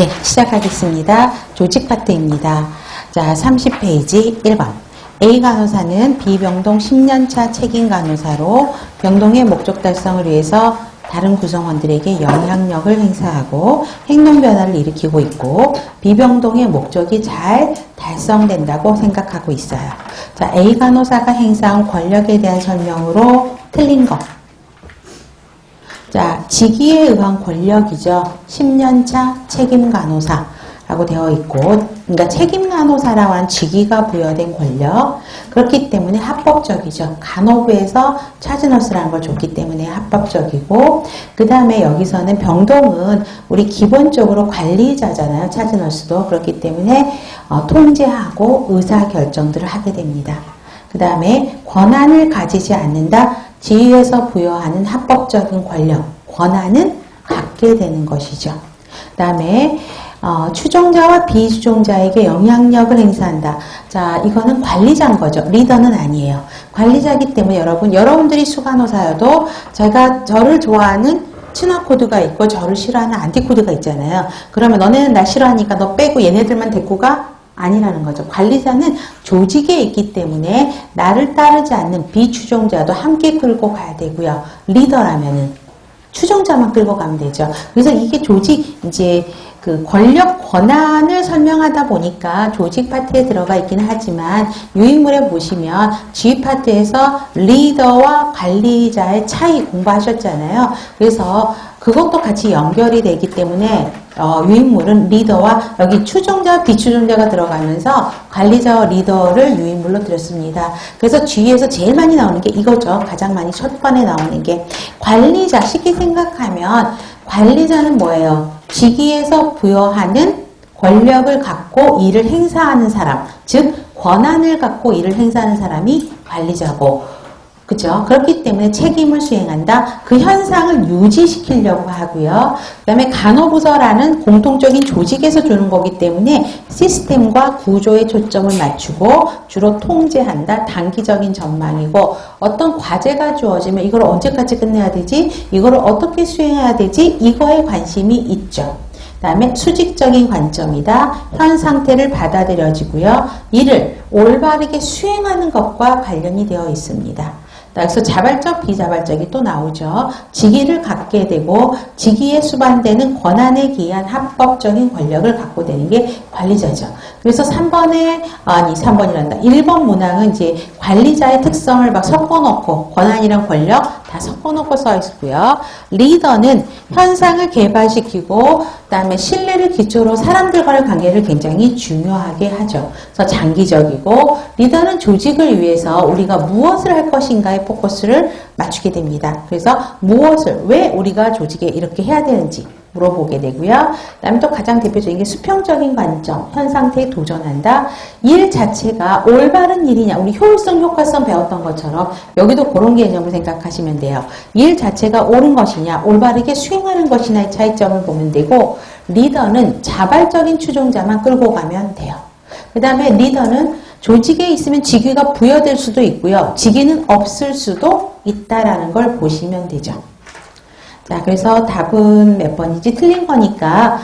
네, 시작하겠습니다. 조직 파트입니다. 자, 30페이지 1번. A 간호사는 비병동 10년차 책임 간호사로 병동의 목적 달성을 위해서 다른 구성원들에게 영향력을 행사하고 행동 변화를 일으키고 있고 비병동의 목적이 잘 달성된다고 생각하고 있어요. 자, A 간호사가 행사한 권력에 대한 설명으로 틀린 거. 자, 직위에 의한 권력이죠. 10년차 책임 간호사라고 되어 있고, 그러니까 책임 간호사라고 하는 직위가 부여된 권력. 그렇기 때문에 합법적이죠. 간호부에서 차즈너스라는 걸 줬기 때문에 합법적이고, 그 다음에 여기서는 병동은 우리 기본적으로 관리자잖아요. 차즈너스도. 그렇기 때문에 어, 통제하고 의사 결정들을 하게 됩니다. 그 다음에 권한을 가지지 않는다. 지위에서 부여하는 합법적인 권력, 권한은 갖게 되는 것이죠. 그 다음에 어, 추종자와 비추종자에게 영향력을 행사한다. 자, 이거는 관리자인 거죠. 리더는 아니에요. 관리자이기 때문에 여러분, 여러분들이 수간호사여도 제가 저를 좋아하는 친화 코드가 있고 저를 싫어하는 안티 코드가 있잖아요. 그러면 너네는 나 싫어하니까 너 빼고 얘네들만 데리고 가? 아니라는 거죠. 관리자는 조직에 있기 때문에 나를 따르지 않는 비추종자도 함께 끌고 가야 되고요. 리더라면은 추종자만 끌고 가면 되죠. 그래서 이게 조직 이제 그 권력 권한을 설명하다 보니까 조직 파트에 들어가 있기는 하지만 유인물에 보시면 G 파트에서 리더와 관리자의 차이 공부하셨잖아요. 그래서 그것도 같이 연결이 되기 때문에 어, 유인물은 리더와 여기 추종자, 비추종자가 들어가면서 관리자와 리더를 유인물로 드렸습니다. 그래서 G에서 제일 많이 나오는 게 이거죠. 가장 많이 첫 번에 나오는 게 관리자. 쉽게 생각하면 관리자는 뭐예요? 직위에서 부여하는 권력을 갖고 일을 행사하는 사람, 즉 권한을 갖고 일을 행사하는 사람이 관리자고 그죠? 그렇기 때문에 책임을 수행한다. 그 현상을 유지시키려고 하고요. 그 다음에 간호부서라는 공통적인 조직에서 주는 거기 때문에 시스템과 구조에 초점을 맞추고 주로 통제한다. 단기적인 전망이고 어떤 과제가 주어지면 이걸 언제까지 끝내야 되지? 이걸 어떻게 수행해야 되지? 이거에 관심이 있죠. 그 다음에 수직적인 관점이다. 현 상태를 받아들여지고요. 이를 올바르게 수행하는 것과 관련이 되어 있습니다. 그래서 자발적, 비자발적이 또 나오죠. 직위를 갖게 되고 직위에 수반되는 권한에 기한 합법적인 권력을 갖고 되는 게 관리자죠. 그래서 3번에 아니 3번이란다. 1번 문항은 이제 관리자의 특성을 막 섞어놓고 권한이랑 권력 다 섞어놓고 써 있고요. 리더는 현상을 개발시키고 그다음에 신뢰를 기초로 사람들과의 관계를 굉장히 중요하게 하죠. 그래서 장기적이고 리더는 조직을 위해서 우리가 무엇을 할 것인가에 포커스를 맞추게 됩니다. 그래서 무엇을 왜 우리가 조직에 이렇게 해야 되는지 물어보게 되고요. 그 다음에 또 가장 대표적인 게 수평적인 관점, 현 상태에 도전한다. 일 자체가 올바른 일이냐, 우리 효율성, 효과성 배웠던 것처럼 여기도 그런 개념을 생각하시면 돼요. 일 자체가 옳은 것이냐, 올바르게 수행하는 것이냐의 차이점을 보면 되고 리더는 자발적인 추종자만 끌고 가면 돼요. 그 다음에 리더는 조직에 있으면 직위가 부여될 수도 있고요. 직위는 없을 수도 있다라는 걸 보시면 되죠. 자, 그래서 답은 몇 번이지? 틀린 거니까